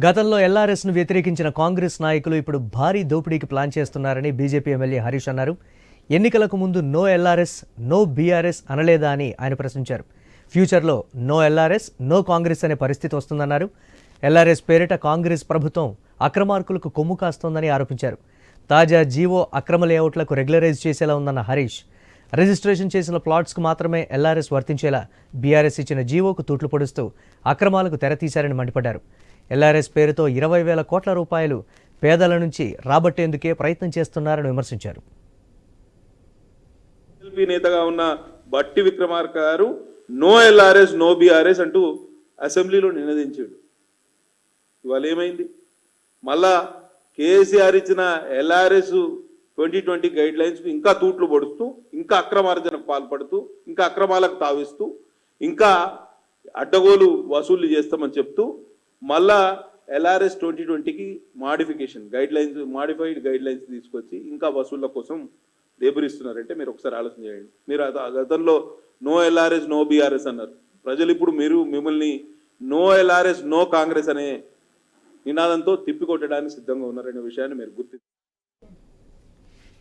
గతంలో ఎల్ఆర్ఎస్ను వ్యతిరేకించిన కాంగ్రెస్ నాయకులు ఇప్పుడు భారీ దోపిడీకి ప్లాన్ చేస్తున్నారని బీజేపీ ఎమ్మెల్యే హరీష్ అన్నారు. ఎన్నికలకు ముందు నో ఎల్ఆర్ఎస్ నో బీఆర్ఎస్ అనలేదా అని ఆయన ప్రశ్నించారు. ఫ్యూచర్లో నో ఎల్ఆర్ఎస్ నో కాంగ్రెస్ అనే పరిస్థితి వస్తుందన్నారు. ఎల్ఆర్ఎస్ పేరిట కాంగ్రెస్ ప్రభుత్వం అక్రమార్కులకు కొమ్ము కాస్తోందని ఆరోపించారు. తాజా జీవో అక్రమ లేఅవుట్లకు రెగ్యులరైజ్ చేసేలా ఉందన్న హరీష్. రిజిస్ట్రేషన్ చేసిన ప్లాట్స్కు మాత్రమే ఎల్ఆర్ఎస్ వర్తించేలా బీఆర్ఎస్ ఇచ్చిన జీవోకు తూట్లు పొడుస్తూ అక్రమాలకు తెరతీశారని మండిపడ్డారు. ఎల్ఆర్ఎస్ పేరుతో ఇరవై వేల కోట్ల రూపాయలు పేదల నుంచి రాబట్టేందుకే ప్రయత్నం చేస్తున్నారని విమర్శించారు. నేతగా ఉన్న బట్టి విక్రమార్క గారు నో ఎల్ఆర్ఎస్ నో బీఆర్ఎస్ అంటూ అసెంబ్లీలో నినదించాడు. ఇవాళ ఏమైంది? మళ్ళా కేసీఆర్ ఇచ్చిన LRS twenty twenty guidelines ఇంకా తూట్లు పొడుస్తూ ఇంకా అక్రమార్జనకు పాల్పడుతూ ఇంకా అక్రమాలకు తావిస్తూ ఇంకా అడ్డగోలు వసూళ్ళు చేస్తామని చెప్తూ మళ్ళా ఎల్ఆర్ఎస్ ట్వంటీ ట్వంటీకి modification guidelines modified guidelines తీసుకొచ్చి ఇంకా వసూళ్ళ కోసం లేబరిస్తున్నారంటే మీరు ఒకసారి ఆలోచన చేయండి. మీరు గతంలో నో ఎల్ఆర్ఎస్ నో బీఆర్ఎస్ అన్నారు. ప్రజలు ఇప్పుడు మీరు మిమ్మల్ని నో ఎల్ఆర్ఎస్ నో కాంగ్రెస్ అనే నినాదంతో తిప్పికొట్టడానికి సిద్ధంగా ఉన్నారనే విషయాన్ని మీరు గుర్తు